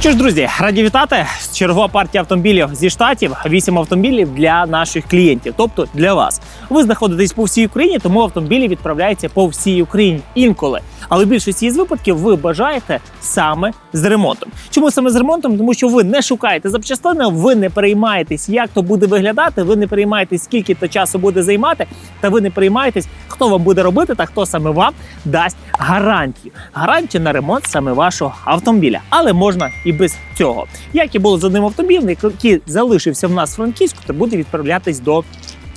Що ж, друзі, раді вітати. Чергова партія автомобілів зі штатів. Вісім автомобілів для наших клієнтів, тобто для вас. Ви знаходитесь по всій Україні, тому автомобілі відправляються по всій Україні інколи. Але в більшості з випадків ви бажаєте саме з ремонтом. Чому саме з ремонтом? Тому що ви не шукаєте запчастини, ви не переймаєтесь, як то буде виглядати, ви не переймаєтесь, скільки то часу буде займати, та ви не переймаєтесь, хто вам буде робити та хто саме вам дасть гарантію. Гарантію на ремонт саме вашого автомобіля. Але можна і без цього. Як і було з одним автомобілем, який залишився в нас в Франківську, то буде відправлятись до.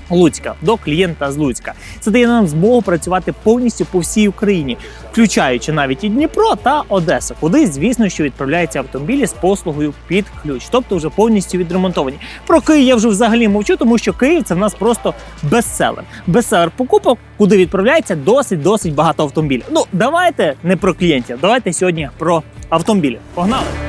Луцька до клієнта з Луцька. Це дає нам змогу працювати повністю по всій Україні, включаючи навіть і Дніпро та Одесу, куди, звісно, що відправляються автомобілі з послугою під ключ, тобто вже повністю відремонтовані. Про Київ я вже взагалі мовчу, тому що Київ це в нас просто бестселер. Бестселер покупок, куди відправляється досить досить багато автомобілів. Ну давайте не про клієнтів, давайте сьогодні про автомобілі. Погнали!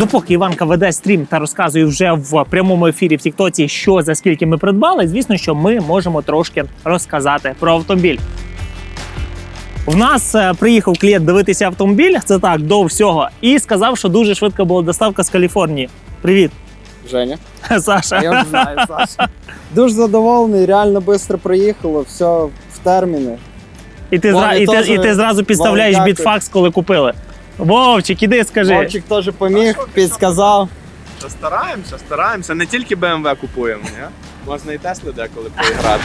Допоки Іванка веде стрім та розказує вже в прямому ефірі в Тіктоці, що за скільки ми придбали, звісно, що ми можемо трошки розказати про автомобіль. В нас е, приїхав клієнт дивитися автомобіль, це так, до всього, і сказав, що дуже швидка була доставка з Каліфорнії. Привіт, Женя. Саша. Я вже знаю, Саша. Дуже задоволений, реально швидко приїхало, все в терміни. І ти, зра... і, ти, і ти зразу підставляєш дякую. бітфакс, коли купили. Вовчик, іди скажи. Вовчик теж поміг, підсказав. Та стараємося, стараємося. Не тільки BMW купуємо, ні? Можна і Тесли деколи поіграти.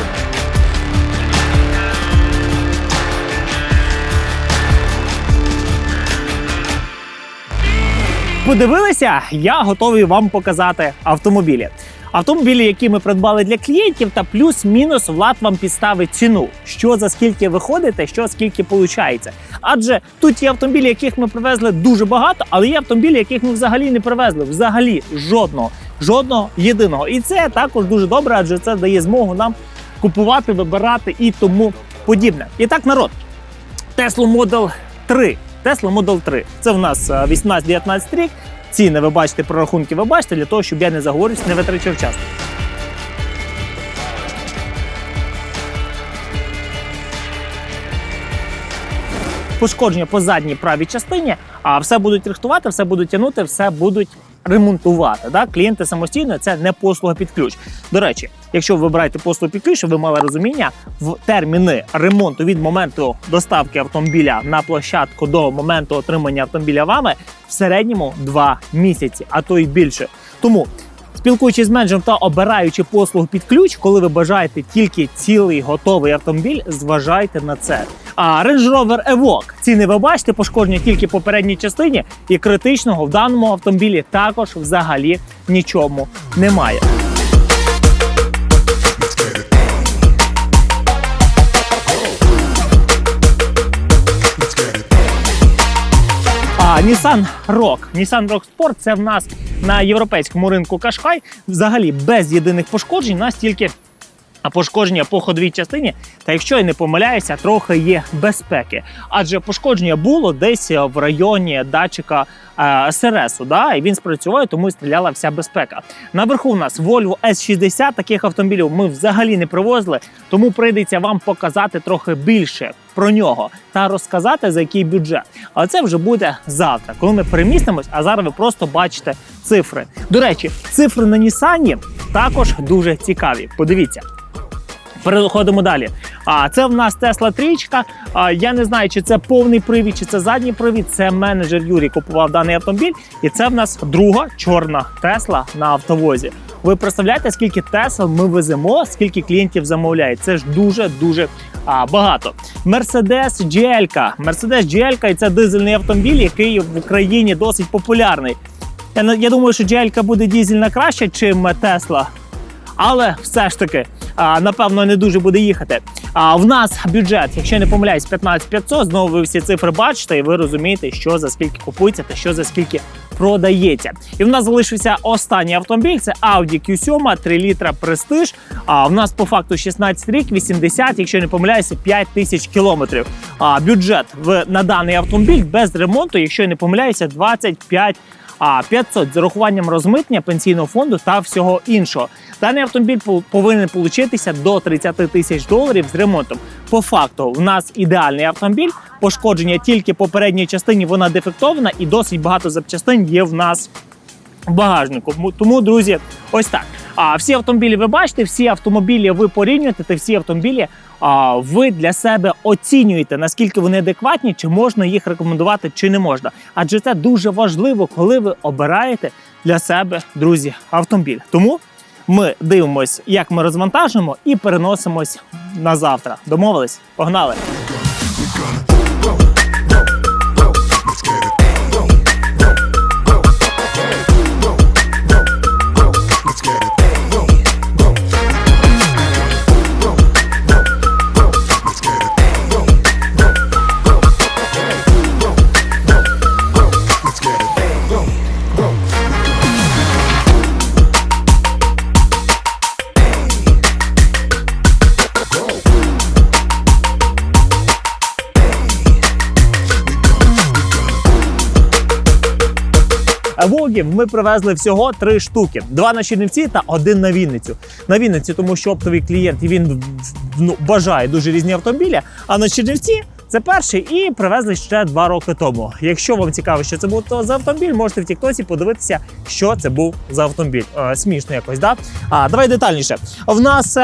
Подивилися, я готовий вам показати автомобілі. Автомобілі, які ми придбали для клієнтів, та плюс-мінус влад вам підставить ціну, що за скільки виходите, що скільки виходить. Адже тут є автомобілі, яких ми привезли дуже багато, але є автомобілі, яких ми взагалі не привезли. Взагалі жодного, жодного єдиного. І це також дуже добре, адже це дає змогу нам купувати, вибирати і тому подібне. І так, народ, Tesla Model 3. Tesla Model 3. Це в нас е, 18-19 рік. Ціни ви бачите, прорахунки ви бачите, для того, щоб я не заговорився, не витрачав час. Пошкодження по задній правій частині, а все будуть рихтувати, все будуть тягнути, все будуть ремонтувати. Да? Клієнти самостійно це не послуга під ключ. До речі, якщо ви вибираєте послугу під ключ, ви мали розуміння в терміни ремонту від моменту доставки автомобіля на площадку до моменту отримання автомобіля вами в середньому 2 місяці, а то й більше. Тому Спілкуючись з менеджером та обираючи послугу під ключ, коли ви бажаєте тільки цілий готовий автомобіль, зважайте на це. А Range Rover Evoque ціни ви бачите, пошкодження тільки попередній частині, і критичного в даному автомобілі також взагалі нічому немає. А Nissan Rock. Nissan Rock Sport це в нас на європейському ринку Кашхай. Взагалі без єдиних пошкоджень. У нас тільки пошкодження по ходовій частині. Та якщо я не помиляюся, трохи є безпеки. Адже пошкодження було десь в районі датчика е, СРС, да, і він спрацював, тому і стріляла вся безпека. Наверху у нас Volvo S60. Таких автомобілів ми взагалі не привозили, тому прийдеться вам показати трохи більше про нього та розказати за який бюджет. Але це вже буде завтра, коли ми перемістимось. А зараз ви просто бачите цифри. До речі, цифри на Нісані також дуже цікаві. Подивіться. Переходимо далі. А це в нас Тесла трічка. Я не знаю, чи це повний привід, чи це задній привід. Це менеджер Юрій купував даний автомобіль, і це в нас друга чорна Тесла на автовозі. Ви представляєте, скільки Тесл ми веземо, скільки клієнтів замовляють? Це ж дуже дуже а, багато. Mercedes GL. Mercedes GL – це дизельний автомобіль, який в Україні досить популярний. Я, я думаю, що GL буде дізельна краще, чим Тесла. Але все ж таки, напевно, не дуже буде їхати. А в нас бюджет, якщо не помиляюсь, 15 500. Знову ви всі цифри бачите, і ви розумієте, що за скільки купується та що за скільки продається. І в нас залишився останній автомобіль. Це Audi Q7 3 літра Prestige. А в нас по факту 16 рік, 80, якщо не помиляюся, 5 тисяч кілометрів. А бюджет в на даний автомобіль без ремонту, якщо не помиляюся, 25 а 500 з урахуванням розмитнення пенсійного фонду та всього іншого. Даний автомобіль повинен получитися до 30 тисяч доларів з ремонтом. По факту, в нас ідеальний автомобіль. Пошкодження тільки попередньої частині вона дефектована, і досить багато запчастин є в нас багажнику. Тому, друзі, ось так. А всі автомобілі ви бачите, всі автомобілі ви порівнюєте, та всі автомобілі а, ви для себе оцінюєте, наскільки вони адекватні, чи можна їх рекомендувати, чи не можна. Адже це дуже важливо, коли ви обираєте для себе, друзі, автомобіль. Тому ми дивимося, як ми розвантажимо, і переносимось на завтра. Домовились? Погнали! Вогів ми привезли всього три штуки: два на Чернівці та один на Вінницю. На Вінниці, тому що оптовий клієнт він ну, бажає дуже різні автомобілі. А на Чернівці це перший і привезли ще два роки тому. Якщо вам цікаво, що це був то за автомобіль, можете в Тіктосі подивитися, що це був за автомобіль. Е, смішно якось, да? А давай детальніше. В нас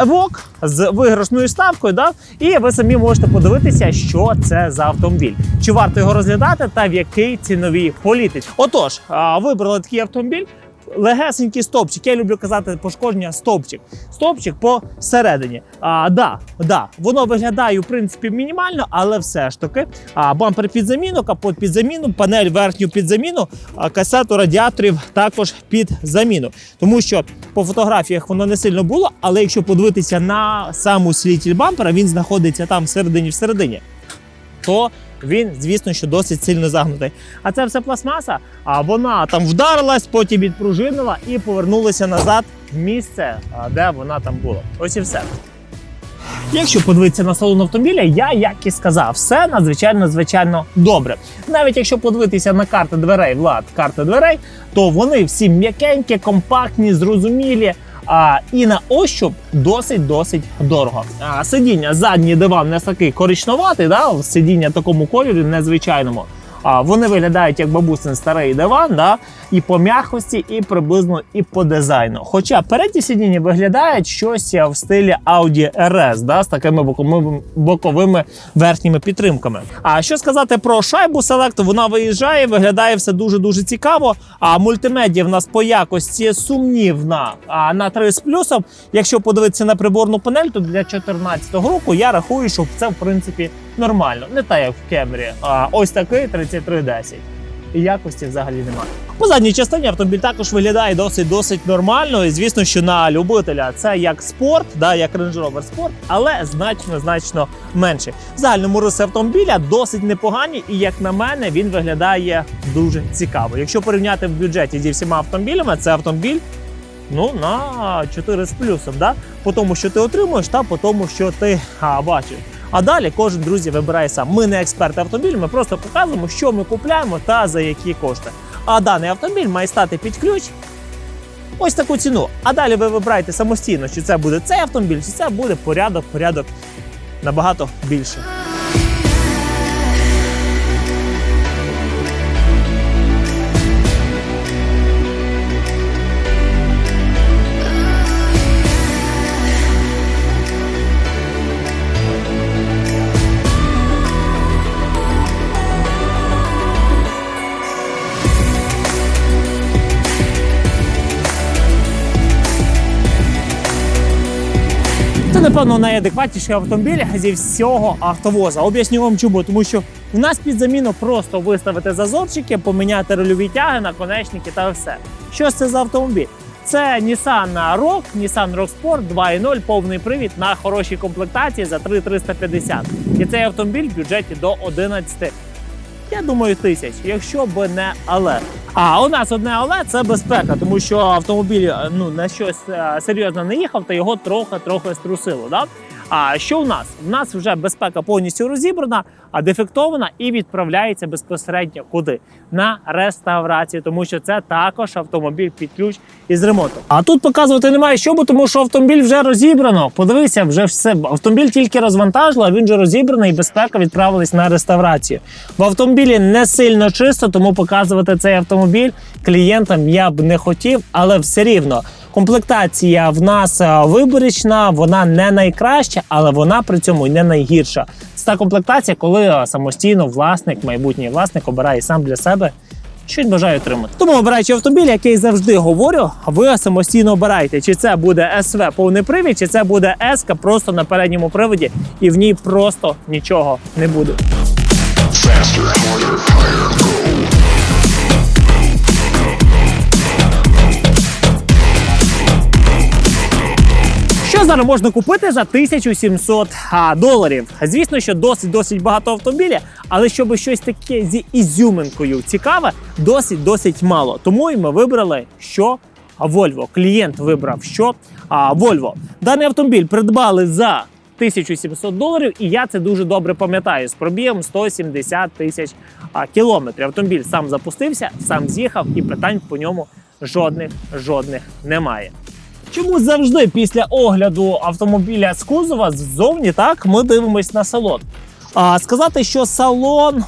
Евок з виграшною ставкою, да? і ви самі можете подивитися, що це за автомобіль. Чи варто його розглядати та в якій ціновій політиці. Отож, а, вибрали такий автомобіль. Легесенький стовпчик. Я люблю казати пошкодження стовпчик. Стовпчик посередині. А, да, да, воно виглядає в принципі мінімально, але все ж таки. А, бампер під заміну, капот під заміну, панель верхню під заміну, а касету радіаторів також під заміну. Тому що по фотографіях воно не сильно було, але якщо подивитися на саму слітіль бампера, він знаходиться там всередині всередині то він, звісно, що досить сильно загнутий. А це все пластмаса, а вона там вдарилась, потім відпружинила і повернулася назад в місце, де вона там була. Ось і все. Якщо подивитися на салон автомобіля, я як і сказав, все надзвичайно звичайно добре. Навіть якщо подивитися на карти дверей, влад карти дверей, то вони всі м'якенькі, компактні, зрозумілі. А, і на ощуп досить досить дорого. А, сидіння задній диван не такий коричневатий, да? сидіння в такому кольорі незвичайному. А, вони виглядають як бабусин старий диван, да? і по м'якості, і приблизно і по дизайну. Хоча передні сидіння виглядають щось в стилі Audi RS, да? з такими боковими верхніми підтримками. А що сказати про шайбу Select? Вона виїжджає, виглядає все дуже дуже цікаво. А мультимедіа в нас по якості сумнівна. А на 3 з плюсом, якщо подивитися на приборну панель, то для 2014 року я рахую, що це в принципі нормально. Не так, як в Кемрі. А ось такий 3310. І якості взагалі немає. По задній частині автомобіль також виглядає досить досить нормально. І звісно, що на любителя це як спорт, да, як Range Rover Sport, але значно значно менше. В загальному риси автомобіля досить непогані, і як на мене, він виглядає дуже цікаво. Якщо порівняти в бюджеті зі всіма автомобілями, це автомобіль. Ну, на 4 з плюсом, да? по тому, що ти отримуєш, та по тому, що ти а, бачиш. А далі кожен друзі вибирає сам. Ми не експерти автомобілів, ми просто показуємо, що ми купляємо та за які кошти. А даний автомобіль має стати під ключ. Ось таку ціну. А далі ви вибираєте самостійно, чи це буде цей автомобіль, чи це буде порядок, порядок набагато більше. Це, напевно, найадекватніший автомобіль зі всього автовоза. Об'ясню вам чому, тому що у нас під заміну просто виставити зазорчики, поміняти рульові тяги, наконечники та все. Що ж це за автомобіль? Це Nissan Rogue, Nissan Rogue Sport 2.0, повний привід на хорошій комплектації за 3,350. І цей автомобіль в бюджеті до 11 Я думаю, тисяч, якщо б не але. А у нас одне але це безпека, тому що автомобіль е, ну на щось е, серйозно не їхав, та його трохи-трохи струсило. Да? А що в нас? В нас вже безпека повністю розібрана, а дефектована і відправляється безпосередньо куди? На реставрацію, тому що це також автомобіль під ключ із ремонтом. А тут показувати немає що, бо тому що автомобіль вже розібрано. Подивися, вже все. Автомобіль тільки розвантажили, а він вже розібраний, і безпека відправилась на реставрацію. В автомобілі не сильно чисто, тому показувати цей автомобіль клієнтам я б не хотів, але все рівно. Комплектація в нас е, виборічна, вона не найкраща, але вона при цьому й не найгірша. Це та комплектація, коли е, самостійно власник, майбутній власник обирає сам для себе. Щось бажає отримати. Тому обираючи автомобіль, який завжди говорю, ви самостійно обирайте, чи це буде СВ повний привід, чи це буде С просто на передньому приводі, і в ній просто нічого не буде. Що зараз можна купити за 1700 а, доларів? Звісно, що досить досить багато автомобілів, але щоб щось таке зі ізюминкою цікаве, досить досить мало. Тому і ми вибрали, що Volvo. Клієнт вибрав, що Volvo. Даний автомобіль придбали за 1700 доларів, і я це дуже добре пам'ятаю. З пробігом 170 тисяч кілометрів. Автомобіль сам запустився, сам з'їхав, і питань по ньому жодних жодних немає. Чому завжди після огляду автомобіля з кузова ззовні так ми дивимось на салон? А сказати, що салон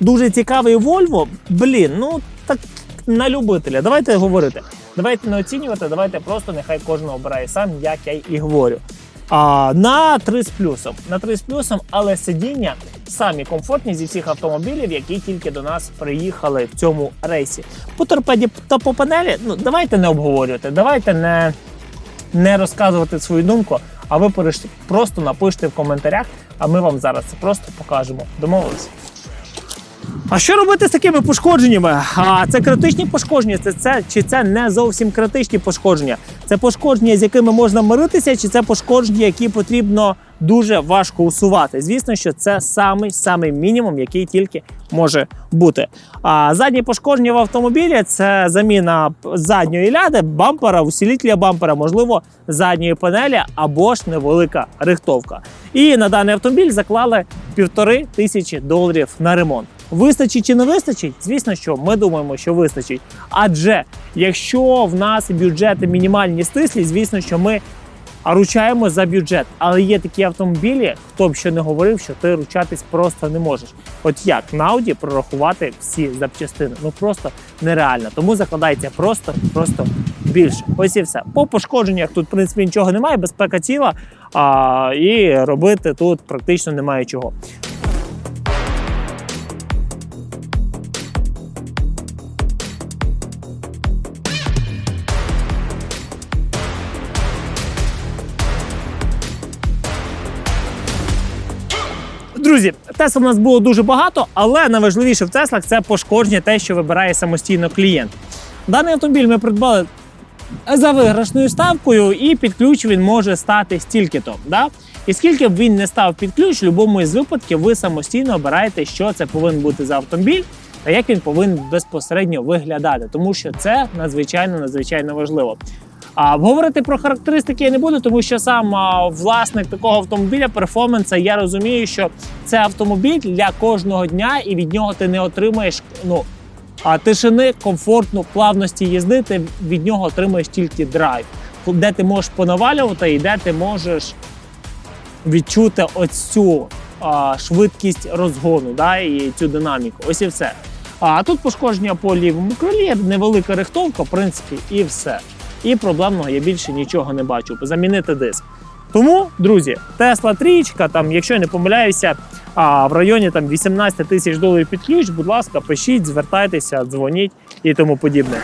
дуже цікавий Volvo, блін, ну так на любителя. Давайте говорити. Давайте не оцінювати, давайте просто нехай кожен обирає сам, як я і говорю. А, на 3 з плюсом. На 3 з плюсом, але сидіння самі комфортні зі всіх автомобілів, які тільки до нас приїхали в цьому рейсі. По торпеді та по панелі, ну давайте не обговорювати, давайте не, не розказувати свою думку, а ви просто напишіть в коментарях, а ми вам зараз це просто покажемо. Домовилися? А що робити з такими пошкодженнями? А це критичні пошкодження, це, це чи це не зовсім критичні пошкодження? Це пошкодження, з якими можна миритися, чи це пошкодження, які потрібно дуже важко усувати? Звісно, що це самий самий мінімум, який тільки може бути. А задні пошкодження в автомобілі це заміна задньої ляди, бампера, усилителя бампера, можливо, задньої панелі або ж невелика рихтовка. І на даний автомобіль заклали півтори тисячі доларів на ремонт. Вистачить чи не вистачить? Звісно, що ми думаємо, що вистачить. Адже якщо в нас бюджети мінімальні стислі, звісно, що ми ручаємо за бюджет. Але є такі автомобілі, хто б що не говорив, що ти ручатись просто не можеш. От як на Audi прорахувати всі запчастини? Ну просто нереально. Тому закладається просто, просто більше. Ось і все. По пошкодженнях тут в принципі нічого немає, безпека ціла, а, і робити тут практично немає чого. Тесла в нас було дуже багато, але найважливіше в Теслах це пошкодження, те, що вибирає самостійно клієнт. Даний автомобіль ми придбали за виграшною ставкою, і під ключ він може стати стільки-то. Да? І скільки б він не став під ключ, в будь-якому із випадків ви самостійно обираєте, що це повинен бути за автомобіль та як він повинен безпосередньо виглядати, тому що це надзвичайно надзвичайно важливо. А говорити про характеристики я не буду, тому що сам а, власник такого автомобіля, перформанса, я розумію, що це автомобіль для кожного дня, і від нього ти не отримаєш ну, а, тишини, комфортну, плавності їзди. Ти від нього отримаєш тільки драйв, де ти можеш понавалювати і де ти можеш відчути оцю а, швидкість розгону да, і цю динаміку. Ось і все. А тут пошкодження по лівому крилі, невелика рихтовка, в принципі, і все. І проблемного я більше нічого не бачу. Замінити диск. Тому, друзі, Тесла трічка, там, якщо я не помиляюся, а, в районі там 18 тисяч доларів під ключ, будь ласка, пишіть, звертайтеся, дзвоніть і тому подібне.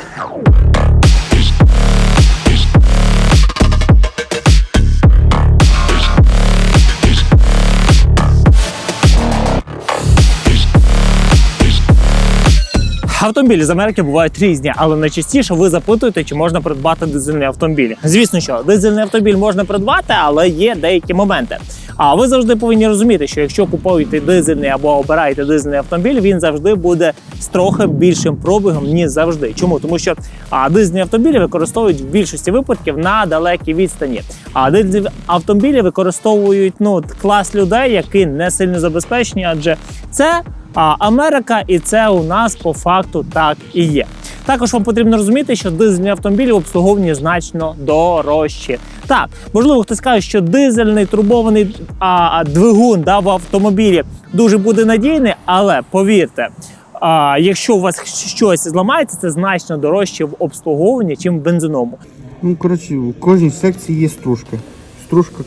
Автомобілі з Америки бувають різні, але найчастіше ви запитуєте, чи можна придбати дизельний автомобіль. Звісно, що дизельний автомобіль можна придбати, але є деякі моменти. А ви завжди повинні розуміти, що якщо купуєте дизельний або обираєте дизельний автомобіль, він завжди буде з трохи більшим пробігом, ніж завжди. Чому? Тому що а, дизельні автомобілі використовують в більшості випадків на далекій відстані. А дизельні автомобілі використовують ну клас людей, які не сильно забезпечені, адже це а, Америка, і це у нас по факту так і є. Також вам потрібно розуміти, що дизельні автомобілі обслуговувані значно дорожчі. Так, можливо, хтось каже, що дизельний турбований а, двигун да, в автомобілі дуже буде надійний, але повірте. А, якщо у вас щось зламається, це значно дорожче в обслуговуванні, чим в бензиному. Ну, коротше, у кожній секції є стружка. Стружка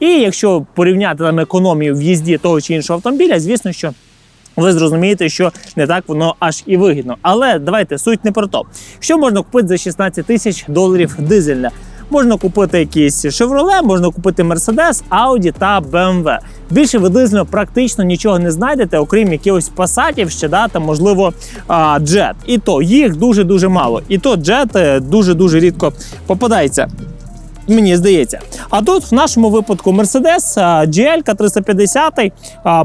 І якщо порівняти там економію в їзді того чи іншого автомобіля, звісно, що ви зрозумієте, що не так воно аж і вигідно. Але давайте суть не про то. Що можна купити за 16 тисяч доларів дизельне? Можна купити якийсь Chevrolet, можна купити Mercedes, Audi та BMW. Більше ви дизельно практично нічого не знайдете, окрім якихось пасатів, ще да, там, можливо, джет. І то їх дуже дуже мало. І то джет дуже дуже рідко попадається. Мені здається. А тут в нашому випадку Mercedes GL 350,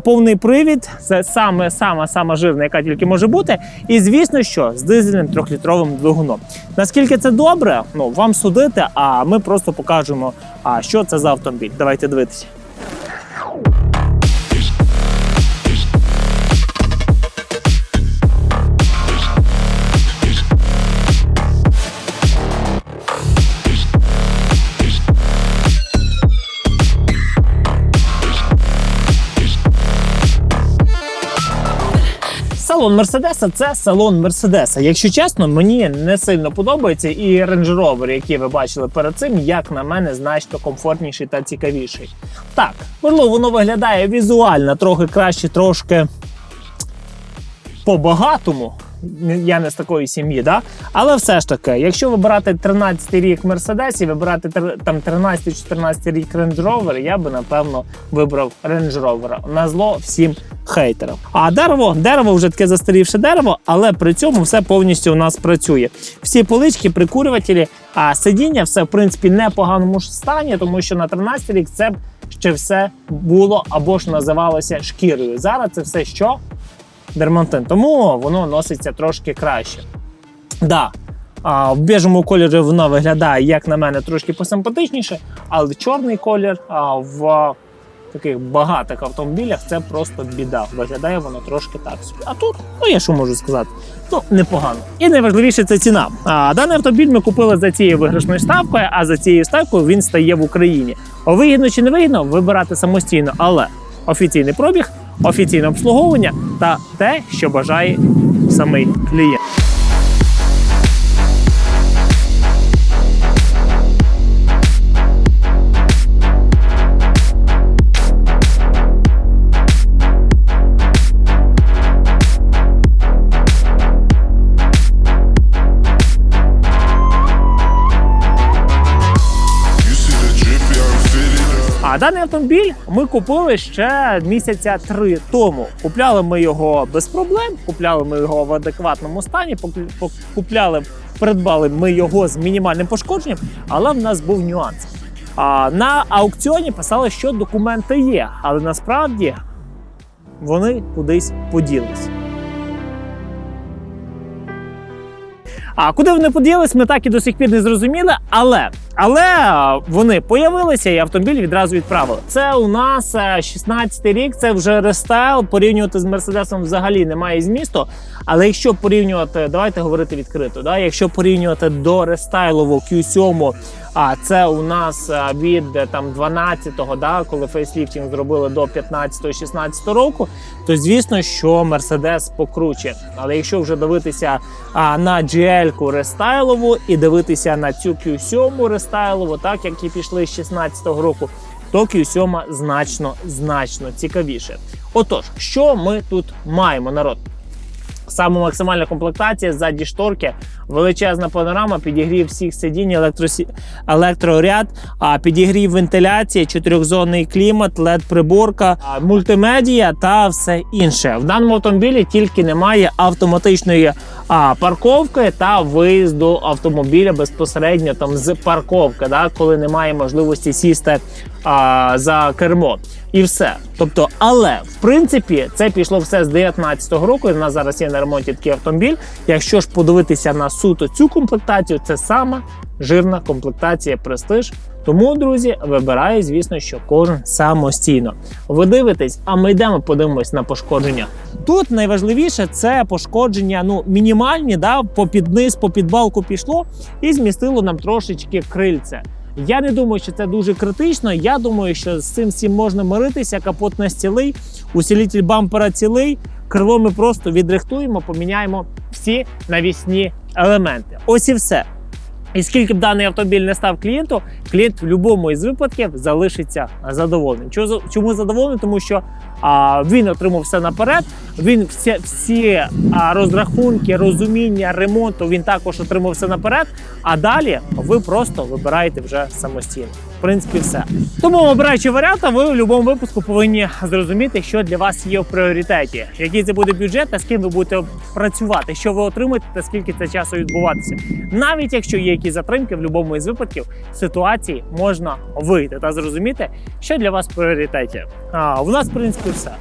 повний привід. Це саме сама сама жирна, яка тільки може бути. І звісно, що з дизельним трьохлітровим двигуном. Наскільки це добре, ну вам судити, а ми просто покажемо, що це за автомобіль. Давайте дивитися. Салон Мерседеса це салон Мерседеса. Якщо чесно, мені не сильно подобається і Range які ви бачили перед цим, як на мене, значно комфортніший та цікавіший. Так, можливо, воно виглядає візуально трохи краще, трошки по-багатому. Я не з такої сім'ї, да? але все ж таки, якщо вибирати 13-й рік Мерседес і вибирати там 13-14 рік Range Rover, я би напевно вибрав Range Rover. На зло всім хейтерам. А дерево, дерево вже таке застарівше дерево, але при цьому все повністю у нас працює. Всі полички, прикурювателі, а сидіння все в принципі не в поганому стані, тому що на 13 рік це ще все було або ж називалося шкірою. Зараз це все що? Дермантин, тому воно носиться трошки краще. Да, а, в біжому кольорі воно виглядає, як на мене, трошки посимпатичніше, але чорний колір а, в таких багатих автомобілях це просто біда. Виглядає воно трошки так собі. А тут, ну я що можу сказати, ну непогано. І найважливіше це ціна. А даний автомобіль ми купили за цією виграшною ставкою, а за цією ставкою він стає в Україні. Вигідно чи не вигідно, вибирати самостійно, але офіційний пробіг, офіційне обслуговування та те, що бажає самий клієнт. А даний автомобіль ми купили ще місяця три тому. Купляли ми його без проблем, купляли ми його в адекватному стані. Купляли, придбали ми його з мінімальним пошкодженням, але в нас був нюанс. А на аукціоні писали, що документи є, але насправді вони кудись поділись. А куди вони поділись, ми так і до сих пір не зрозуміли. Але але вони появилися і автомобіль відразу відправили. Це у нас 16 рік, це вже рестайл. Порівнювати з Мерседесом взагалі немає змісту. Але якщо порівнювати, давайте говорити відкрито. Да? Якщо порівнювати до рестайлового Q7, а це у нас від е, там 12-го, да, коли фейсліфтінг зробили до 15-16 року, то звісно, що Мерседес покруче. Але якщо вже дивитися а, на GL-ку рестайлову і дивитися на цю Q7 рестайлову, так як і пішли з 16-го року, то Q7 значно значно цікавіше. Отож, що ми тут маємо, народ? Саме максимальна комплектація ззаді шторки величезна панорама, підігрів всіх сидінь, електросі... електроряд, а підігрів вентиляції, чотирьохзонний клімат, led приборка, мультимедія та все інше. В даному автомобілі тільки немає автоматичної а, парковки та виїзду автомобіля безпосередньо там з парковки, да, коли немає можливості сісти а, за кермо. І все. Тобто, але в принципі це пішло все з 19-го року. В нас зараз є на ремонті такий автомобіль. Якщо ж подивитися на суто цю комплектацію, це сама жирна комплектація престиж. Тому, друзі, вибираю, звісно, що кожен самостійно. Ви дивитесь, а ми йдемо подивимось на пошкодження. Тут найважливіше це пошкодження, ну мінімальні, да, по під низ, по підбалку пішло і змістило нам трошечки крильце. Я не думаю, що це дуже критично. Я думаю, що з цим всім можна миритися. Капот на цілий, усилитель бампера цілий. Крило ми просто відрихтуємо, поміняємо всі навісні елементи. Ось і все. І скільки б даний автомобіль не став клієнту, клієнт в будь-якому із випадків залишиться задоволеним. Чому, задоволений? Тому що він отримав все наперед. Він всі, всі розрахунки, розуміння ремонту він також отримав все наперед. А далі ви просто вибираєте вже самостійно. В принципі, все. Тому обираючи варіанти, ви в будь-якому випуску повинні зрозуміти, що для вас є в пріоритеті, який це буде бюджет, та з ким ви будете працювати, що ви отримаєте, та скільки це часу відбуватися. Навіть якщо є якісь затримки, в будь-якому із випадків ситуації можна вийти та зрозуміти, що для вас в пріоритеті. А у нас в принципі все.